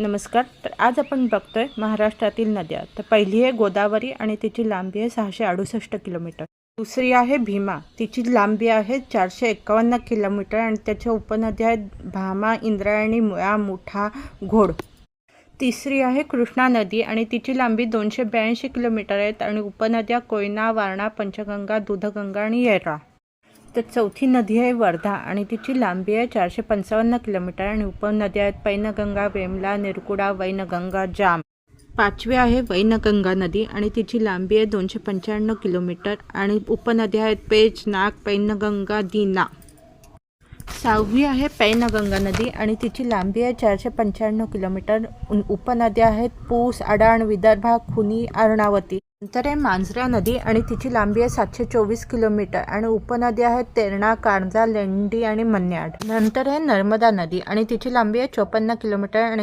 नमस्कार. तर आज आपण बघतोय महाराष्ट्रातील नद्या. तर पहिली आहे गोदावरी आणि तिची लांबी आहे सहाशे अडुसष्ट किलोमीटर. दुसरी आहे भीमा. तिची लांबी आहे चारशे एकावन्न किलोमीटर आणि त्याच्या उपनद्या आहेत भामा इंद्रायणी मुळा मुठा घोड. तिसरी आहे कृष्णा नदी आणि तिची लांबी दोनशे ब्याऐंशी किलोमीटर आहेत आणि उपनद्या कोयना वारणा पंचगंगा दूधगंगा आणि येरा. तर चौथी नदी आहे वर्धा आणि तिची लांबी आहे चारशे पंचावन्न किलोमीटर आणि उपनद्या आहेत पैनगंगा वेमला निरकुडा वैनगंगा जाम. पाचवी आहे वैनगंगा नदी आणि तिची लांबी आहे दोनशे पंच्याण्णव किलोमीटर आणि उपनद्या आहेत पेच नाग पैनगंगा दीना. सहावी आहे पैनगंगा नदी आणि तिची लांबी आहे चारशे पंच्याण्णव किलोमीटर. उपनद्या आहेत पूस अडाण विदर्भा खुनी अर्णावती. नंतर आहे मांजरा नदी आणि तिची लांबी आहे सातशे चोवीस किलोमीटर आणि उपनद्या आहेत तेरणा कारंजा लेंडी आणि मन्याड. नंतर आहे नर्मदा नदी आणि तिची लांबी आहे चोपन्न किलोमीटर आणि